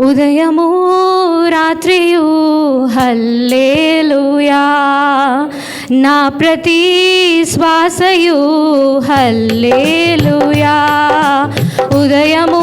ఉదయము రాత్రియు హల్లేలుయా. నా ప్రతి శ్వాసయు హల్లేలుయా. ఉదయము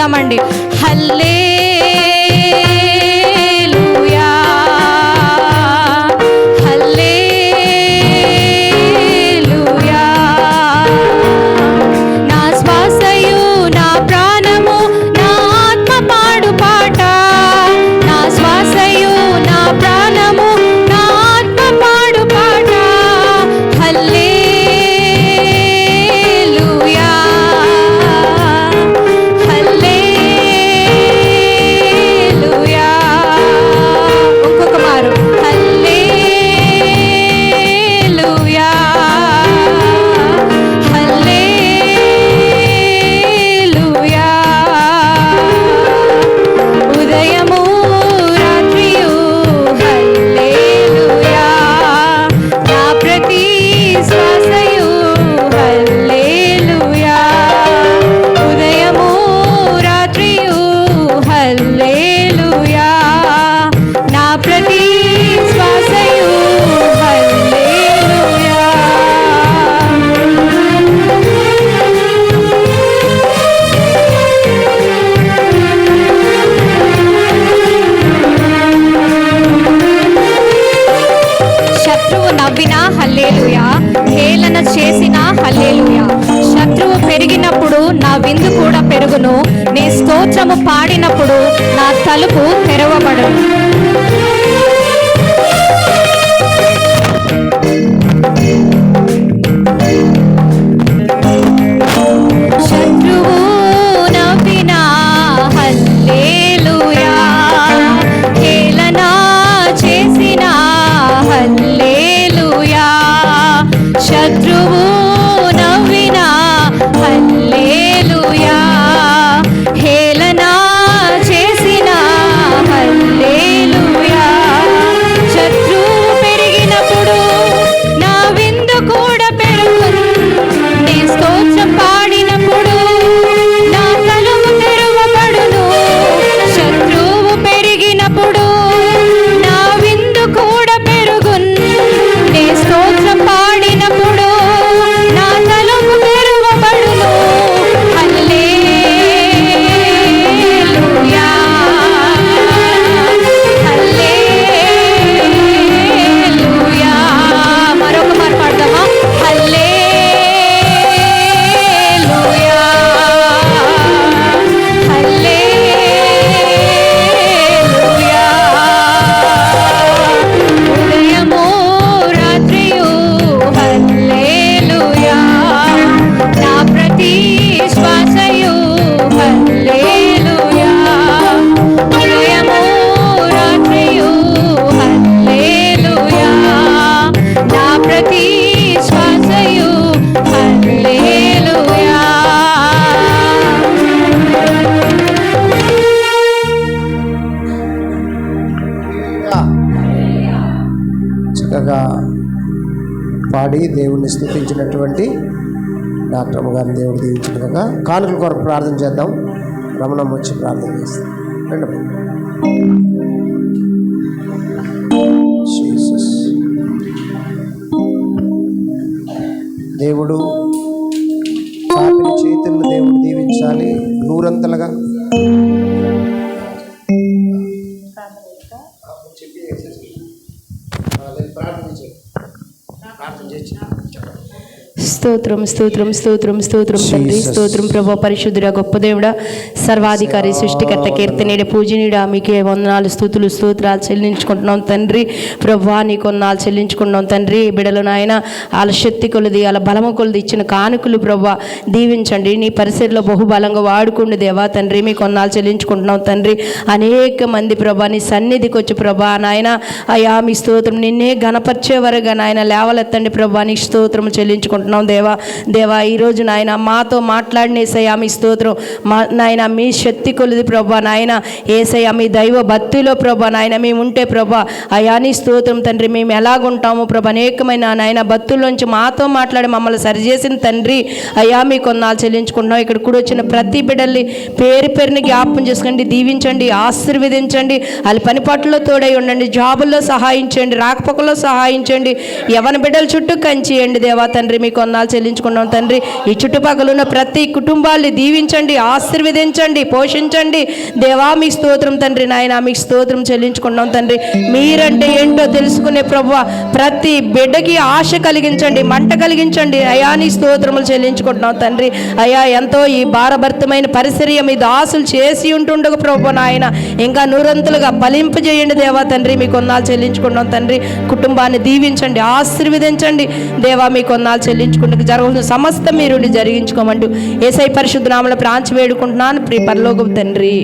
చేద్దామండి. నా విందు కూడా పెరుగును. నీ స్తోత్రము పాడినప్పుడు నా తలుపు తెరవబడు చక్కగా పాడి దేవుణ్ణి స్థుతించినటువంటి డాక్టర్ అమ్మగారిని దేవుడు దీవించిన కాక కానుకల కొరకు ప్రార్థన చేద్దాం. రమణం వచ్చి ప్రార్థన చేస్తాం. రండి దేవుడు చాపిన చేతులను దేవుడు దీవించాలి. నూరంతలుగా. message. స్తోత్రం స్తోత్రం స్తోత్రం స్తోత్రం తండ్రి స్తోత్రం ప్రభా పరిశుద్ధుడ గొప్ప దేవుడ సర్వాధికారి సృష్టికర్త కీర్తనీయుడ పూజనీయుడా మీకే వందనాలు స్థుతులు స్తోత్రాలు చెల్లించుకుంటున్నాం తండ్రి. ప్రభా నీ కొన్నాళ్ళు చెల్లించుకుంటున్నాం తండ్రి. బిడలు నాయన వాళ్ళ శక్తి కొలది వాళ్ళ బలము కొలది ఇచ్చిన కానుకలు ప్రభా దీవించండి. నీ పరిసరిలో బహుబలంగా వాడుకుండు దేవా తండ్రి. మీ కొన్నాళ్ళు చెల్లించుకుంటున్నాం తండ్రి. అనేక మంది ప్రభా నీ సన్నిధికి వచ్చి ప్రభా నాయన అయా మీ స్తోత్రం నిన్నే గణపరిచేవరగా నాయన లేవలెత్తండి ప్రభా నీ స్తోత్రం చెల్లించుకుంటున్నాం దేవా. దేవా ఈరోజు నాయన మాతో మాట్లాడినేసయ్యా మీ స్తోత్రం. మా నాయన మీ శక్తి కొలిది ప్రభా. నాయన ఏసయ్యా మీ దైవ భక్తిలో ప్రభా. నాయన మేము ఉంటే ప్రభా. అయా నీ స్తోత్రం తండ్రి మేము ఎలాగుంటాము ప్రభా. అనేకమైన నాయన భక్తుల్లోంచి మాతో మాట్లాడి మమ్మల్ని సరిచేసిన తండ్రి. అయ్యా మీ కొన్నాళ్ళు చెల్లించుకుంటున్నాం. ఇక్కడ కూడా వచ్చిన ప్రతి బిడ్డల్ని పేరు పేరుని జ్ఞాపం చేసుకోండి దీవించండి ఆశీర్వదించండి. వాళ్ళ పని పట్టులో తోడై ఉండండి జాబుల్లో సహాయించండి రాకపోకలో సహాయించండి యవన బిడ్డల చుట్టూ కంచియండి దేవా తండ్రి మీ కొన్నాళ్ళు చెల్లించుకున్నాం తండ్రి. ఈ చుట్టుపక్కల ఉన్న ప్రతి కుటుంబాల్ని దీవించండి ఆశీర్వదించండి పోషించండి. దేవా మీ స్తోత్రం తండ్రి నాయన మీ స్తోత్రం చెల్లించుకున్నాం తండ్రి. మీరంటే ఏంటో తెలుసుకునే ప్రభు ప్రతి బిడ్డకి ఆశ కలిగించండి మంట కలిగించండి. అయా నీ స్తోత్రములు చెల్లించుకుంటున్నాం తండ్రి. అయా ఎంతో ఈ భారభరితమైన పరిసర్య మీ దాసులు చేసి ఉంటుండగా ప్రభు నాయన. ఇంకా నూరంతులుగా ఫలింపజేయండి దేవా తండ్రి. మీ కొన్నాళ్ళు చెల్లించుకుంటున్నాం తండ్రి. కుటుంబాన్ని దీవించండి ఆశీర్వదించండి. దేవా మీ కొన్నాళ్ళు చెల్లించుకుంటూ జరగవలసిన సమస్త మీరు జరిగించుకోమంటూ ఏసై పరిశుద్ధ నామల ప్రాంచి వేడుకుంటున్నాను. ప్రియ పరలోకపు తండ్రి.